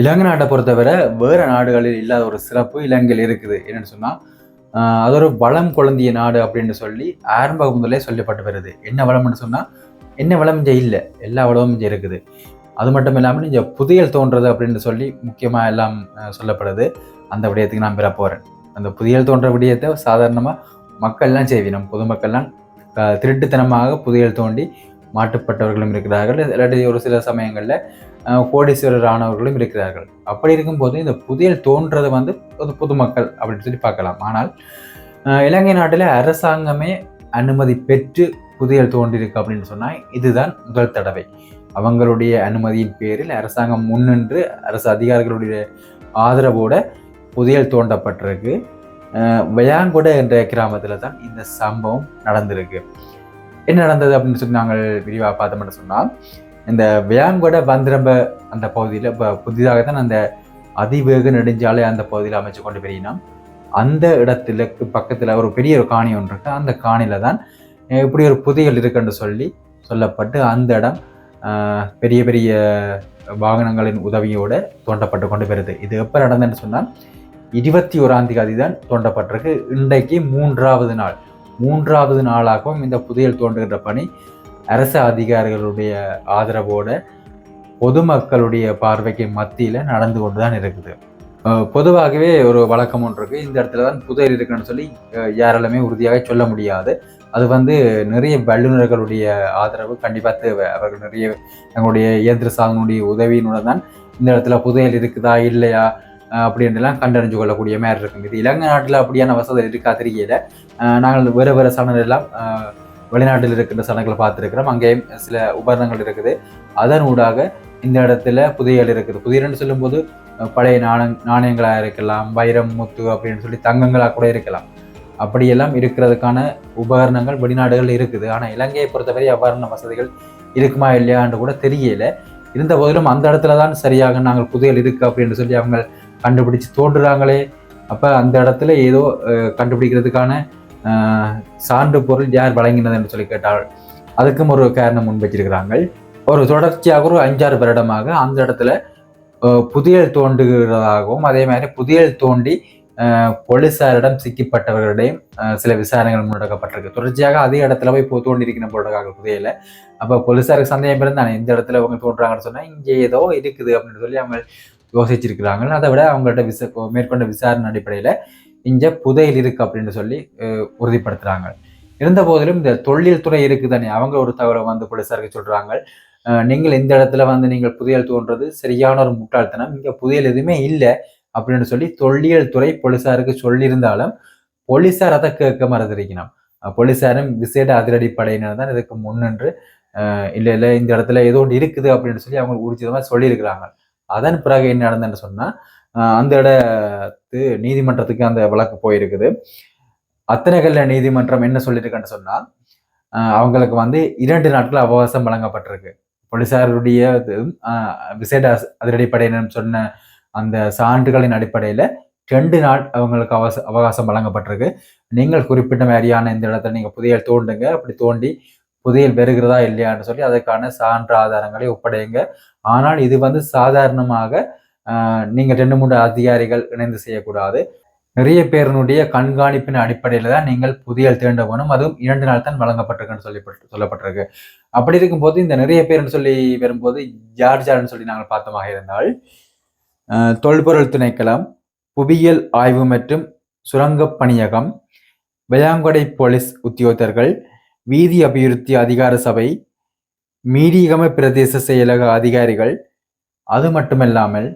இலங்கை நாட்டை பொறுத்தவரை வேறு நாடுகளில் இல்லாத ஒரு சிறப்பு இலங்கையில் இருக்குது. என்னென்னு சொன்னால் அது ஒரு வளம் குழந்தைய நாடு அப்படின்னு சொல்லி ஆரம்ப முதலே சொல்லப்பட்டு வருது. என்ன வளம்னு சொன்னால் என்ன வளம் இங்கே இல்லை. எல்லா வளமும் இங்கே இருக்குது. அது மட்டும் இல்லாமல் இங்கே புதையல் தோன்றது அப்படின்னு சொல்லி முக்கியமாக எல்லாம் சொல்லப்படுது. அந்த விடயத்துக்கு நான் பெற போகிறேன் அந்த புதையல் தோன்ற விடயத்தை சாதாரணமாக மக்கள்லாம் செய்வினம். பொதுமக்கள்லாம் திருட்டுத்தனமாக புதையல் தோண்டி மாட்டுப்பட்டவர்களும் இருக்கிறார்கள். இல்லாட்டி ஒரு சில சமயங்களில் கோடீஸ்வரர் ஆனவர்களும் இருக்கிறார்கள். அப்படி இருக்கும்போது இந்த புதையல் தோன்றது வந்து ஒரு பொதுமக்கள் அப்படின்னு சொல்லி பார்க்கலாம். ஆனால் இலங்கை நாட்டில் அரசாங்கமே அனுமதி பெற்று புதையல் தோன்றியிருக்கு அப்படின்னு சொன்னால் இதுதான் முதல் தடவை. அவங்களுடைய அனுமதியின் பேரில் அரசாங்கம் முன்னின்று அரசு அதிகாரிகளுடைய ஆதரவோட புதையல் தோண்டப்பட்டிருக்கு. அஹ், வயாங்கொட என்ற கிராமத்தில் தான் இந்த சம்பவம் நடந்திருக்கு. என்ன நடந்தது அப்படின்னு சொல்லி நாங்கள் விரிவாக பார்த்தோம்னு சொன்னால் இந்த வியாங்கொட வந்திரம்ப அந்த பகுதியில் இப்போ புதிதாக தான் அந்த அதிவேக நெடுஞ்சாலை அந்த பகுதியில் அமைச்சு கொண்டு போயினோம் அந்த இடத்துல பக்கத்தில் ஒரு பெரிய ஒரு காணி ஒன்று இருக்கு. அந்த காணியில தான் இப்படி ஒரு புதையல் இருக்குன்னு சொல்லி சொல்லப்பட்டு அந்த இடம் பெரிய பெரிய வாகனங்களின் உதவியோடு தோண்டப்பட்டு கொண்டு வருது இது எப்போ நடந்ததுன்னு சொன்னால் இருபத்தி ஓராம் தேதி தான் தோண்டப்பட்டிருக்கு. இன்றைக்கு மூன்றாவது நாள். மூன்றாவது நாளாகவும் இந்த புதையல் தோன்றுகின்ற பணி அரசு அதிகாரிகளுடைய ஆதரவோட பொதுமக்களுடைய பார்வைக்கு மத்தியில் நடந்து கொண்டு தான் இருக்குது பொதுவாகவே ஒரு வழக்கம் ஒன்று இருக்குது இந்த இடத்துல தான் புதையல் இருக்குன்னு சொல்லி யாராலுமே உறுதியாக சொல்ல முடியாது. அது வந்து நிறைய வல்லுநர்களுடைய ஆதரவு கண்டிப்பாக தேவை. அவர்கள் நிறைய தங்களுடைய இயந்திர சாதனுடைய உதவியினுடன் தான் இந்த இடத்துல புதையல் இருக்குதா இல்லையா அஹ் அப்படின்ட்டுலாம் கண்டறிஞ்சு கொள்ளக்கூடிய மாதிரி இருக்கும் இது இலங்கை நாட்டில் அப்படியான வசதி இருக்கா தெரியல. நாங்கள் வேறு வேறு சாதனங்கள் எல்லாம் வெளிநாட்டில் இருக்கின்ற சடங்குகளை பார்த்துருக்கிறோம். அங்கேயும் சில உபகரணங்கள் இருக்குது. அதன் ஊடாக இந்த இடத்துல புதையல் இருக்குது. புதையல்னு சொல்லும்போது பழைய நாண நாணயங்களாக இருக்கலாம் வைரம் முத்து அப்படின்னு சொல்லி தங்கங்களாக கூட இருக்கலாம். அப்படியெல்லாம் இருக்கிறதுக்கான உபகரணங்கள் வெளிநாடுகள் இருக்குது. ஆனால் இலங்கையை பொறுத்தவரை அவ்வாறான வசதிகள் இருக்குமா இல்லையான்னு கூட தெரியல. இருந்த போதிலும் அந்த இடத்துல தான் சரியாக நாங்கள் புதையல் இருக்கு அப்படின்னு சொல்லி அவங்க கண்டுபிடிச்சு தோன்றுறாங்களே. அப்போ அந்த இடத்துல ஏதோ கண்டுபிடிக்கிறதுக்கான சான்று பொருள் யார் வழங்கினது என்று சொல்லி கேட்டால் அதுக்கும் ஒரு காரணம் முன்வைச்சிருக்கிறாங்க ஒரு தொடர்ச்சியாக ஒரு அஞ்சாறு வருடமாக அந்த இடத்துல புதியல் தோன்றுகிறதாகவும் தோண்டுகிறதாகவும் அதே மாதிரி புதியல் தோண்டி போலீசாரிடம் சிக்கப்பட்டவர்களிடையும் சில விசாரணைகள் முன்னெடுக்கப்பட்டிருக்கு. தொடர்ச்சியாக அதே இடத்துல போய் இப்போ தோண்டி இருக்கிற போட்டிருக்காங்க அப்போ போலீசாருக்கு சந்தேகம் இருந்தானே இந்த இடத்துல அவங்க தோன்றாங்கன்னு சொன்னால் இங்கே ஏதோ இருக்குது அப்படின்னு சொல்லி அவங்க யோசிச்சிருக்கிறாங்க. அதை விட அவங்கள்ட்ட விச மேற்கொண்ட விசாரணை அடிப்படையில் இங்கே புதையல் இருக்கு அப்படின்னு சொல்லி உறுதிப்படுத்துறாங்க. இருந்த போதிலும் இந்த தொழில் துறை இருக்குது தானே அவங்க ஒரு தகவலை வந்து போலீசாருக்கு சொல்றாங்க. நீங்கள் இந்த இடத்துல வந்து நீங்கள் புதையல் தோன்றது சரியான ஒரு முட்டாள்தனம் இங்க புதையல் எதுவுமே இல்லை அப்படின்னு சொல்லி தொல்லியல் துறை போலீசாருக்கு சொல்லியிருந்தாலும் போலீசார் அதை கேட்க மறந்துருக்கணும். போலீசாரும் விசேட அதிரடி படையினர் தான் இதுக்கு முன்னின்று இல்லை இல்லை இந்த இடத்துல ஏதோ ஒன்று இருக்குது அப்படின்னு சொல்லி அவங்க ஊர்ஜிதமாக சொல்லியிருக்கிறாங்க. அதன் பிறகு என்ன நடந்ததுன்னு சொன்னால் அந்த இடத்து நீதிமன்றத்துக்கு அந்த வழக்கு போயிருக்குது. அத்தனைகல்ல நீதிமன்றம் என்ன சொல்லியிருக்குன்னு சொன்னால் அவங்களுக்கு வந்து இரண்டு நாட்கள் அவகாசம் வழங்கப்பட்டிருக்கு. போலீசாருடைய இது, விசேட அஸ்- அதிரடிப்படையினர் சொன்ன அந்த சான்றுகளின் அடிப்படையில் ரெண்டு நாள் அவங்களுக்கு அவச அவகாசம் வழங்கப்பட்டிருக்கு. நீங்கள் குறிப்பிட்ட மாதிரியான இந்த இடத்துல நீங்கள் புதையல் தோண்டுங்க அப்படி தோண்டி புதையல் பெறுகிறதா இல்லையான்னு சொல்லி அதற்கான சான்று ஆதாரங்களை ஒப்படையுங்க ஆனால் இது வந்து சாதாரணமாக நீங்கள் ரெண்டு மூன்று அதிகாரிகள் இணைந்து செய்யக்கூடாது. நிறைய பேரினுடைய கண்காணிப்பின் அடிப்படையில் தான் நீங்கள் புதியல் தேண்ட வேணும். அதுவும் இரண்டு நாள் தான் வழங்கப்பட்டிருக்குன்னு சொல்லி சொல்லப்பட்டிருக்கு. அப்படி இருக்கும்போது இந்த நிறைய பேர்னு சொல்லி வரும்போது யார் யாருன்னு சொல்லி நாங்கள் பார்த்தமாக இருந்தால் தொல்பொருள் திணைக்களம் புவியியல் ஆய்வு மற்றும் சுரங்கப் பணியகம் வேளாங்கொடை போலீஸ் உத்தியோகத்தர்கள் வீதி அபிவிருத்தி அதிகார சபை மீடியகம பிரதேச செயலக அதிகாரிகள் அது மட்டுமல்லாமல்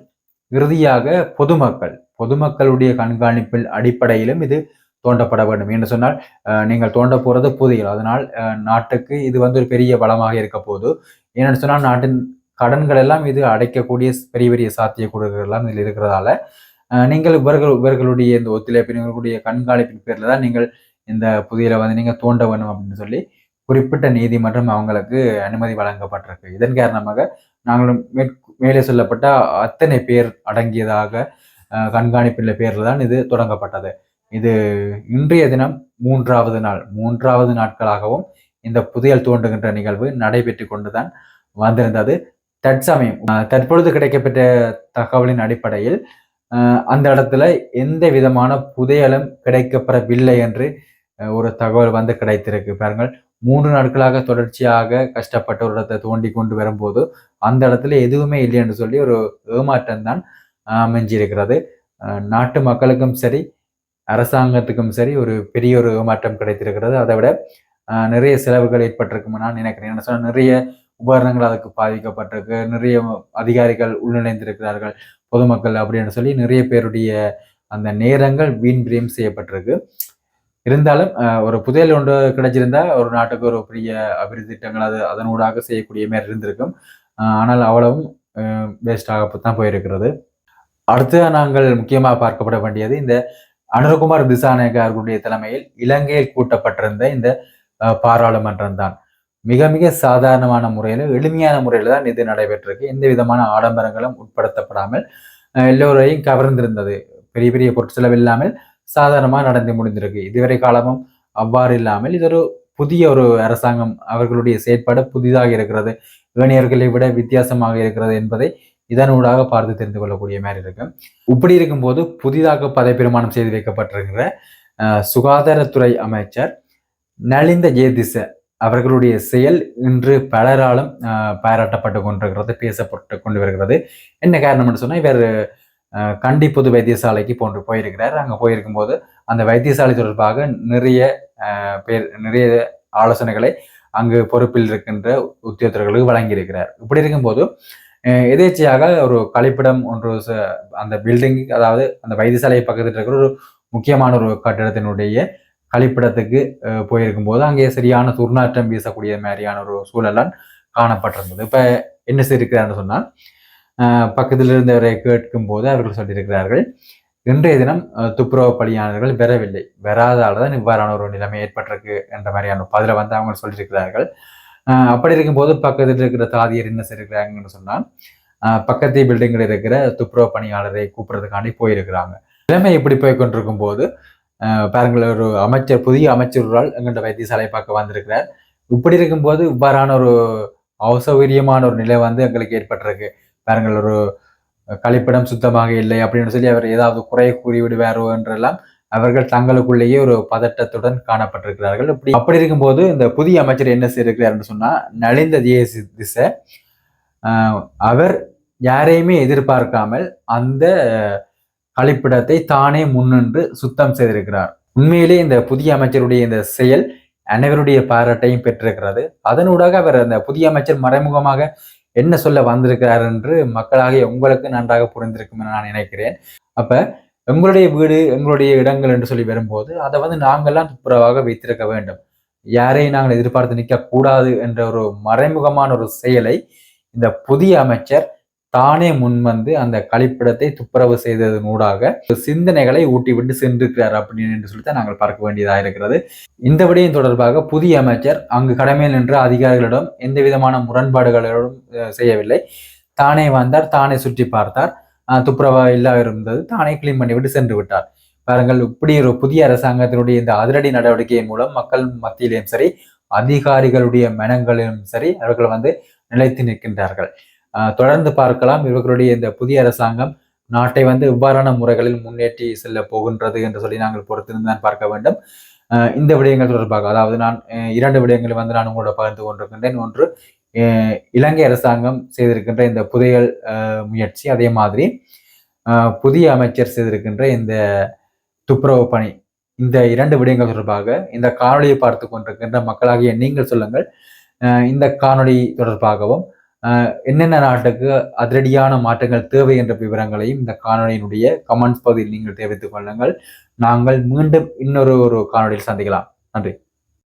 இறுதியாக பொதுமக்கள் பொதுமக்களுடைய கண்காணிப்பில் அடிப்படையிலும் இது தோண்டப்பட வேண்டும் என்று சொன்னால் நீங்கள் தோண்ட போறது புதையல். அதனால் நாட்டுக்கு இது வந்து ஒரு பெரிய வளமாக இருக்க போது ஏன்னு சொன்னால் நாட்டின் கடன்கள் எல்லாம் இது அடைக்கக்கூடிய பெரிய பெரிய சாத்தியக்கூறுகள் எல்லாம் இதில் இருக்கிறதால நீங்கள் இவர்கள் இவர்களுடைய இந்த ஒத்துழைப்பின் இவர்களுடைய கண்காணிப்பின் பேரில் தான் நீங்கள் இந்த புதையலை வந்து நீங்கள் தோண்ட வேணும் அப்படின்னு சொல்லி குறிப்பிட்ட நீதிமன்றம் அவங்களுக்கு அனுமதி வழங்கப்பட்டிருக்கு. இதன் காரணமாக நாங்களும் மேற் மேலே சொல்லப்பட்ட அத்தனை பேர் அடங்கியதாக கண்காணிப்பில் பேரில் தான் இது தொடங்கப்பட்டது. இது இன்றைய தினம் மூன்றாவது நாள். மூன்றாவது நாட்களாகவும் இந்த புதையல் தோண்டுகின்ற நிகழ்வு நடைபெற்று கொண்டுதான் வந்திருந்தது. தற்சமயம் தற்பொழுது கிடைக்கப்பட்ட தகவலின் அடிப்படையில் அந்த இடத்துல எந்த விதமான புதையலும் கிடைக்கப்பெறவில்லை என்று ஒரு தகவல் வந்து கிடைத்திருக்கு பாருங்கள். மூன்று நாட்களாக தொடர்ச்சியாக கஷ்டப்பட்ட ஒரு இடத்தை தோண்டி கொண்டு வரும்போது அந்த இடத்துல எதுவுமே இல்லை என்று சொல்லி ஒரு ஏமாற்றம் தான் அமைஞ்சிருக்கிறது. நாட்டு மக்களுக்கும் சரி அரசாங்கத்துக்கும் சரி ஒரு பெரிய ஒரு ஏமாற்றம் கிடைத்திருக்கிறது. அதை விட நிறைய செலவுகள் ஏற்பட்டிருக்கும் நான் நினைக்கிறேன். என்ன சொன்னால் நிறைய உபகரணங்கள் அதுக்கு பாதிக்கப்பட்டிருக்கு. நிறைய அதிகாரிகள் உள்நுழைந்திருக்கிறார்கள் பொதுமக்கள் அப்படின்னு சொல்லி நிறைய பேருடைய அந்த நேரங்கள் வீண் விரயம் செய்யப்பட்டிருக்கு. இருந்தாலும் ஒரு புதையல் ஒன்று கிடைச்சிருந்தா ஒரு நாட்டுக்கு ஒரு பெரிய அபிவிருத்தி திட்டங்கள் அது அதனூடாக செய்யக்கூடிய மாதிரி இருந்திருக்கும். ஆனால் அவ்வளவும் வேஸ்டாக தான் போயிருக்கிறது. அடுத்து நாங்கள் முக்கியமாக பார்க்கப்பட வேண்டியது இந்த அனுரகுமார் திசாநாயக அவர்களுடைய தலைமையில் இலங்கையில் கூட்டப்பட்டிருந்த இந்த பாராளுமன்றம் தான். மிக மிக சாதாரணமான முறையில் எளிமையான முறையில் தான் இது நடைபெற்றிருக்கு. எந்த விதமான ஆடம்பரங்களும் உட்படுத்தப்படாமல் எல்லோரையும் கவர்ந்திருந்தது. பெரிய பெரிய பொருட்செலவு இல்லாமல் சாதாரணமாக நடந்து முடிந்திருக்கு. இதுவரை காலமும் அவ்வாறு இல்லாமல் இது ஒரு புதிய ஒரு அரசாங்கம். அவர்களுடைய செயற்பாடு புதிதாக இருக்கிறது. இளைஞர்களை விட வித்தியாசமாக இருக்கிறது என்பதை இதனூடாக பார்த்து தெரிந்து கொள்ளக்கூடிய மாதிரி இருக்கு. இப்படி இருக்கும்போது புதிதாக பதவிப்பிரமாணம் செய்து வைக்கப்பட்டிருக்கிற சுகாதாரத்துறை அமைச்சர் நலிந்த ஜேதிச அவர்களுடைய செயல் இன்று பலராலும் பாராட்டப்பட்டு கொண்டிருக்கிறது பேசப்பட்டு கொண்டு வருகிறது. என்ன காரணம்னு சொன்னால் இவர் கண்டி பொது வைத்தியசாலைக்கு போன்று போயிருக்கிறார். அங்கே போயிருக்கும்போது அந்த வைத்தியசாலை தொடர்பாக நிறைய பேர் நிறைய ஆலோசனைகளை அங்கு பொறுப்பில் இருக்கின்ற உத்தியோகத்தர்களுக்கு வழங்கியிருக்கிறார். இப்படி இருக்கும்போது எதேச்சையாக ஒரு கழிப்பிடம் ஒன்று அந்த பில்டிங் அதாவது அந்த வைத்தியசாலை பக்கத்தில் இருக்கிற ஒரு முக்கியமான ஒரு கட்டிடத்தினுடைய கழிப்பிடத்துக்கு போயிருக்கும் போது அங்கே சரியான துர்நாற்றம் வீசக்கூடிய மாதிரியான ஒரு சூழலான் காணப்பட்டிருந்தது. இப்போ என்ன செய்திருக்கிறார்னு சொன்னால் பக்கத்தில் இருந்தவரை கேட்கும்போது அவர்கள் சொல்லியிருக்கிறார்கள் இன்றைய தினம் துப்புரவு பணியாளர்கள் பெறவில்லை வராதால தான் இவ்வாறான ஒரு நிலைமை ஏற்பட்டிருக்கு என்ற மாதிரியான பதில வந்து அவங்க சொல்லியிருக்கிறார்கள். அப்படி இருக்கும்போது பக்கத்தில் இருக்கிற தாதியர் என்ன செய்யிருக்கிறாங்கன்னு சொன்னால் பக்கத்து பில்டிங்கில் இருக்கிற துப்புரவு பணியாளரை கூப்பிட்றதுக்காண்டி போயிருக்கிறாங்க. நிலைமை இப்படி போய் கொண்டிருக்கும் போது பாருங்கள் ஒரு அமைச்சர் புதிய அமைச்சரால் எங்கள்கிட்ட வைத்தியசாலை பார்க்க வந்திருக்கிறார். இப்படி இருக்கும்போது இவ்வாறான ஒரு அசௌகரியமான ஒரு நிலை வந்து எங்களுக்கு ஏற்பட்டிருக்கு. பாருங்கள் ஒரு கழிப்பிடம் சுத்தமாக இல்லை அப்படின்னு சொல்லி அவர் ஏதாவது குறை கூறி விடுவாரோ என்றெல்லாம் அவர்கள் தங்களுக்குள்ளேயே ஒரு பதட்டத்துடன் காணப்பட்டிருக்கிறார்கள். இப்படி அப்படி இருக்கும்போது இந்த புதிய அமைச்சர் என்ன செய்திருக்கிறார்னு சொன்னா நலிந்த தேசி திசை ஆஹ், அவர் யாரையுமே எதிர்பார்க்காமல் அந்த கழிப்பிடத்தை தானே முன்னின்று சுத்தம் செய்திருக்கிறார். உண்மையிலே இந்த புதிய அமைச்சருடைய இந்த செயல் அனைவருடைய பாராட்டையும் பெற்றிருக்கிறது. அதனூடாக அவர் அந்த புதிய அமைச்சர் மறைமுகமாக என்ன சொல்ல வந்திருக்கிறார் என்று மக்களாகிய உங்களுக்கு நன்றாக புரிந்திருக்கும் என நான் நினைக்கிறேன். அப்போ எங்களுடைய வீடு எங்களுடைய இடங்கள் என்று சொல்லி வரும்போது அதை வந்து நாங்கள்லாம் துப்புரவாக வைத்திருக்க வேண்டும். யாரையும் நாங்கள் எதிர்பார்த்து நிற்கக்கூடாது என்ற ஒரு மறைமுகமான ஒரு செயலை இந்த புதிய அமைச்சர் தானே முன்வந்து அந்த கழிப்பிடத்தை துப்புரவு செய்ததனூடாக சிந்தனைகளை ஊட்டிவிட்டு சென்றிருக்கிறார் அப்படின்னு என்று சொல்லித்தான் நாங்கள் பார்க்க வேண்டியதாக இருக்கிறது. இந்த விடயம் தொடர்பாக புதிய அமைச்சர் அங்கு கடமையில் நின்ற அதிகாரிகளிடம் எந்த விதமான முரண்பாடுகளோடும் செய்யவில்லை. தானே வந்தார் தானே சுற்றி பார்த்தார். அஹ், துப்புரவா இல்லா இருந்தது தானே கிளீன் பண்ணிவிட்டு சென்று விட்டார். பாருங்கள் இப்படி ஒரு புதிய அரசாங்கத்தினுடைய இந்த அதிரடி நடவடிக்கையின் மூலம் மக்கள் மத்தியிலும் சரி அதிகாரிகளுடைய மனங்களிலும் சரி அவர்கள் வந்து நிலைத்து நிற்கின்றார்கள். தொடர்ந்து பார்க்கலாம். இவர்களுடைய இந்த புதிய அரசாங்கம் நாட்டை வந்து இவ்வாறான முறைகளில் முன்னேற்றி செல்ல போகின்றது என்று சொல்லி நாங்கள் பொறுத்திருந்து தான் பார்க்க வேண்டும். இந்த விடயங்கள் தொடர்பாக அதாவது நான் இரண்டு விடயங்களை வந்து நான் உங்களோட பகிர்ந்து கொண்டிருக்கின்றேன். ஒன்று இலங்கை அரசாங்கம் செய்திருக்கின்ற இந்த புதையல் முயற்சி அதே மாதிரி புதிய அமைச்சர் செய்திருக்கின்ற இந்த துப்புரவு பணி இந்த இரண்டு விடயங்கள் தொடர்பாக இந்த காணொளியை பார்த்து கொண்டிருக்கின்ற மக்களாகிய நீங்கள் சொல்லுங்கள். இந்த காணொளி தொடர்பாகவும் என்னென்ன நாட்டுக்கு அதிரடியான மாற்றங்கள் தேவை என்ற விவரங்களையும் இந்த காணொலியினுடைய கமெண்ட்ஸ் பகுதியில் நீங்கள் தெரிவித்துக் கொள்ளுங்கள். நாங்கள் மீண்டும் இன்னொரு ஒரு காணொலியில் சந்திக்கலாம். நன்றி.